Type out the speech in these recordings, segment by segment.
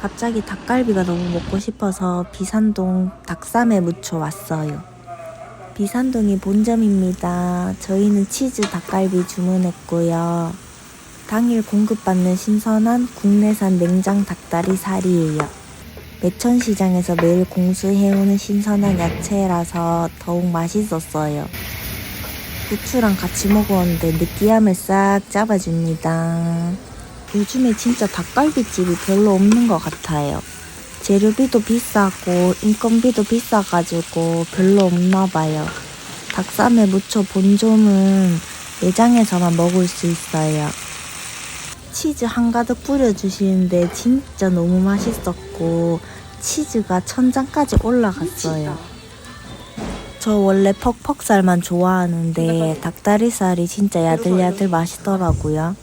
갑자기 닭갈비가 너무 먹고 싶어서 비산동 닭쌈에 묻혀 왔어요. 비산동이 본점입니다. 저희는 치즈 닭갈비 주문했고요. 당일 공급받는 신선한 국내산 냉장 닭다리 살이에요. 매천시장에서 매일 공수해오는 신선한 야채라서 더욱 맛있었어요. 부추랑 같이 먹었는데 느끼함을 싹 잡아줍니다. 요즘에 진짜 닭갈비집이 별로 없는 것 같아요. 재료비도 비싸고 인건비도 비싸가지고 별로 없나 봐요. 닭쌈에 묻혀 본점은 매장에서만 먹을 수 있어요. 치즈 한가득 뿌려주시는데 진짜 너무 맛있었고 치즈가 천장까지 올라갔어요. 저 원래 퍽퍽살만 좋아하는데 닭다리살이 진짜 야들야들 맛있더라고요.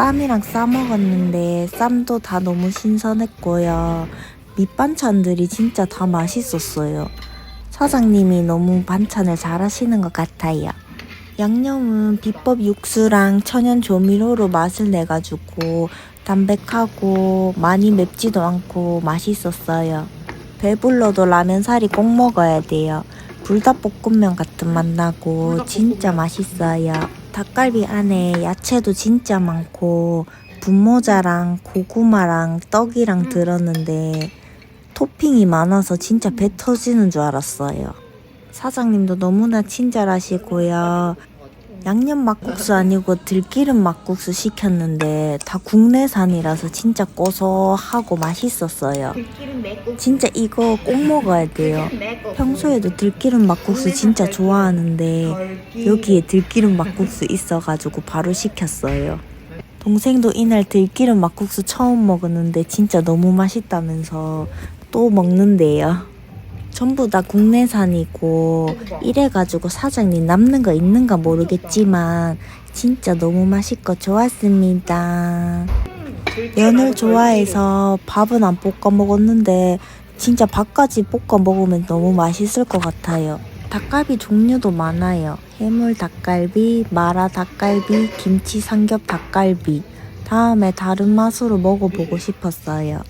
쌈이랑 싸 먹었는데 쌈도 다 너무 신선했고요. 밑반찬들이 진짜 다 맛있었어요. 사장님이 너무 반찬을 잘 하시는 것 같아요. 양념은 비법 육수랑 천연 조미료로 맛을 내가지고 담백하고 많이 맵지도 않고 맛있었어요. 배불러도 라면 사리 꼭 먹어야 돼요. 불닭볶음면 같은 맛 나고 진짜 맛있어요. 닭갈비 안에 야채도 진짜 많고 분모자랑 고구마랑 떡이랑 들었는데 토핑이 많아서 진짜 배 터지는 줄 알았어요. 사장님도 너무나 친절하시고요. 양념 막국수 아니고 들기름 막국수 시켰는데 다 국내산이라서 진짜 고소하고 맛있었어요. 진짜 이거 꼭 먹어야 돼요. 평소에도 들기름 막국수 진짜 좋아하는데 여기에 들기름 막국수 있어가지고 바로 시켰어요. 동생도 이날 들기름 막국수 처음 먹었는데 진짜 너무 맛있다면서 또 먹는데요. 전부 다 국내산이고 이래가지고 사장님 남는 거 있는가 모르겠지만 진짜 너무 맛있고 좋았습니다. 면을 좋아해서 밥은 안 볶아 먹었는데 진짜 밥까지 볶아 먹으면 너무 맛있을 것 같아요. 닭갈비 종류도 많아요. 해물 닭갈비, 마라 닭갈비, 김치 삼겹 닭갈비. 다음에 다른 맛으로 먹어보고 싶었어요.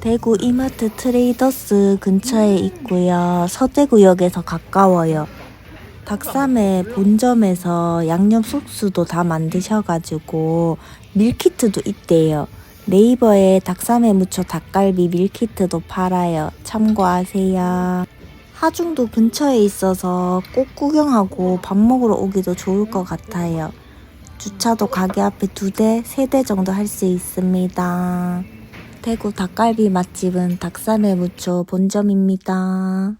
대구 이마트 트레이더스 근처에 있고요. 서대구역에서 가까워요. 닭쌈의 본점에서 양념 소스도 다 만드셔가지고 밀키트도 있대요. 네이버에 닭쌈에 묻혀 닭갈비 밀키트도 팔아요. 참고하세요. 하중도 근처에 있어서 꼭 구경하고 밥 먹으러 오기도 좋을 것 같아요. 주차도 가게 앞에 두 대, 세 대 정도 할 수 있습니다. 대구 닭갈비 맛집은 닭쌈에 묻혀 본점입니다.